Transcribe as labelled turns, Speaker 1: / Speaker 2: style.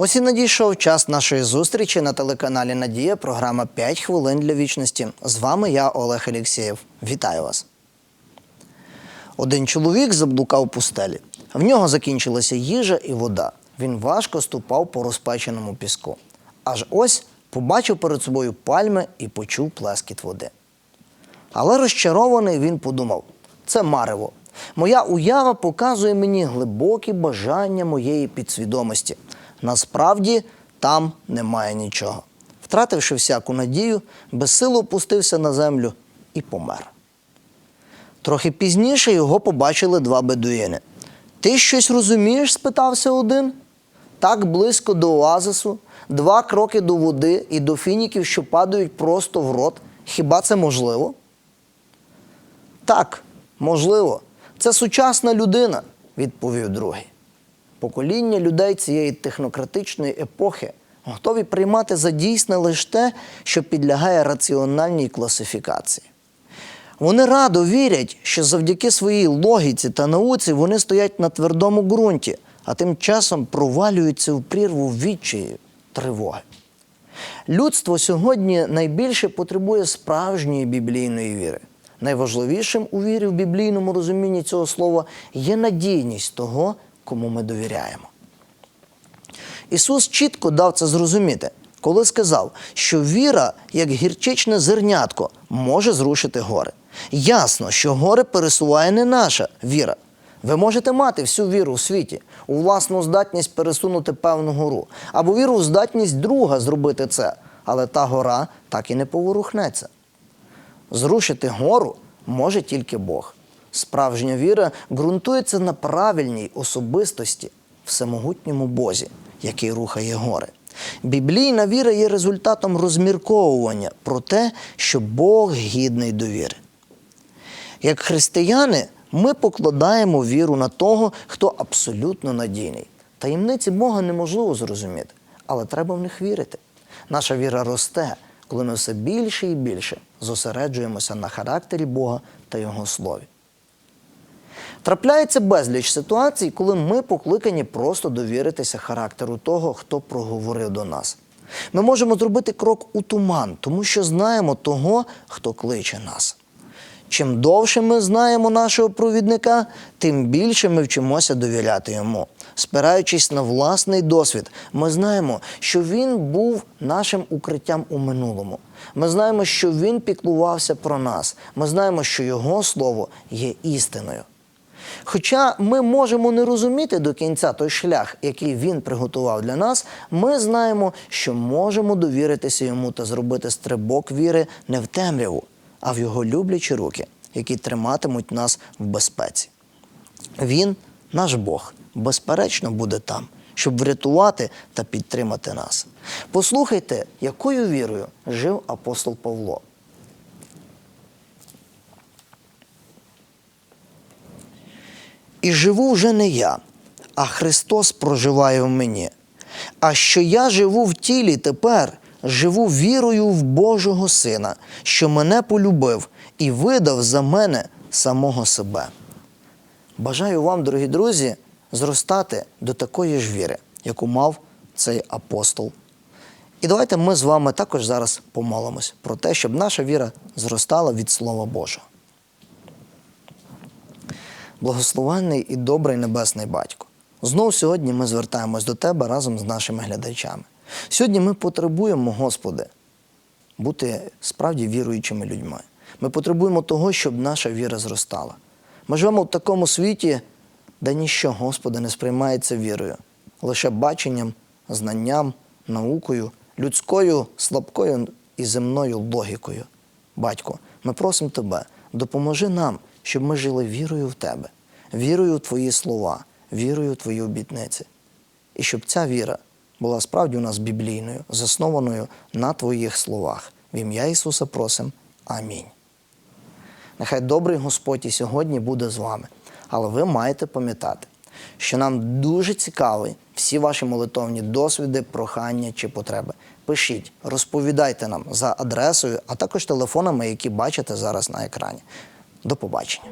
Speaker 1: Ось і надійшов час нашої зустрічі на телеканалі Надія. Програма «5 хвилин для вічності. З вами я, Олег Алєксєєв. Вітаю вас. Один чоловік заблукав пустелі. В нього закінчилася їжа і вода. Він важко ступав по розпеченому піску. Аж ось побачив перед собою пальми і почув плескіт води. Але розчарований він подумав: це марево. Моя уява показує мені глибокі бажання моєї підсвідомості. Насправді там немає нічого. Втративши всяку надію, безсило опустився на землю і помер. Трохи пізніше його побачили два бедуїни. Ти щось розумієш? спитався один. Так близько до оазису, два кроки до води і до фініків, що падають просто в рот. Хіба це можливо? Так, можливо. Це сучасна людина, відповів другий. Покоління людей цієї технократичної епохи готові приймати за дійсне лише те, що підлягає раціональній класифікації. Вони радо вірять, що завдяки своїй логіці та науці вони стоять на твердому ґрунті, а тим часом провалюються в прірву відчаю тривоги. Людство сьогодні найбільше потребує справжньої біблійної віри. Найважливішим у вірі в біблійному розумінні цього слова є надійність того, кому ми довіряємо. Ісус чітко дав це зрозуміти, коли сказав, що віра, як гірчичне зернятко, може зрушити гори. Ясно, що гори пересуває не наша віра. Ви можете мати всю віру у світі, у власну здатність пересунути певну гору, або віру у здатність друга зробити це, але та гора так і не поворухнеться. Зрушити гору може тільки Бог. Справжня віра ґрунтується на правильній особистості, всемогутньому Бозі, який рухає гори. Біблійна віра є результатом розмірковування про те, що Бог гідний довіри. Як християни, ми покладаємо віру на того, хто абсолютно надійний. Таємниці Бога неможливо зрозуміти, але треба в них вірити. Наша віра росте, коли ми все більше і більше зосереджуємося на характері Бога та Його слові. Трапляється безліч ситуацій, коли ми покликані просто довіритися характеру того, хто проговорив до нас. Ми можемо зробити крок у туман, тому що знаємо того, хто кличе нас. Чим довше ми знаємо нашого провідника, тим більше ми вчимося довіряти йому. Спираючись на власний досвід, ми знаємо, що він був нашим укриттям у минулому. Ми знаємо, що він піклувався про нас. Ми знаємо, що його слово є істиною. Хоча ми можемо не розуміти до кінця той шлях, який він приготував для нас, ми знаємо, що можемо довіритися йому та зробити стрибок віри не в темряву, а в його люблячі руки, які триматимуть нас в безпеці. Він, наш Бог, безперечно буде там, щоб врятувати та підтримати нас. Послухайте, якою вірою жив апостол Павло. І живу вже не я, а Христос проживає в мені. А що я живу в тілі тепер, живу вірою в Божого Сина, що мене полюбив і видав за мене самого себе. Бажаю вам, дорогі друзі, зростати до такої ж віри, яку мав цей апостол. І давайте ми з вами також зараз помолимось про те, щоб наша віра зростала від Слова Божого. Благословенний і добрий небесний батько. Знову сьогодні ми звертаємось до Тебе разом з нашими глядачами. Сьогодні ми потребуємо, Господи, бути справді віруючими людьми. Ми потребуємо того, щоб наша віра зростала. Ми живемо в такому світі, де ніщо, Господи, не сприймається вірою, лише баченням, знанням, наукою, людською, слабкою і земною логікою. Батько, ми просимо Тебе, допоможи нам, щоб ми жили вірою в Тебе, вірою в Твої слова, вірою в Твої обітниці. І щоб ця віра була справді у нас біблійною, заснованою на Твоїх словах. В ім'я Ісуса просим. Амінь. Нехай добрий Господь і сьогодні буде з вами. Але ви маєте пам'ятати, що нам дуже цікаві всі ваші молитовні досвіди, прохання чи потреби. Пишіть, розповідайте нам за адресою, а також телефонами, які бачите зараз на екрані. До побачення.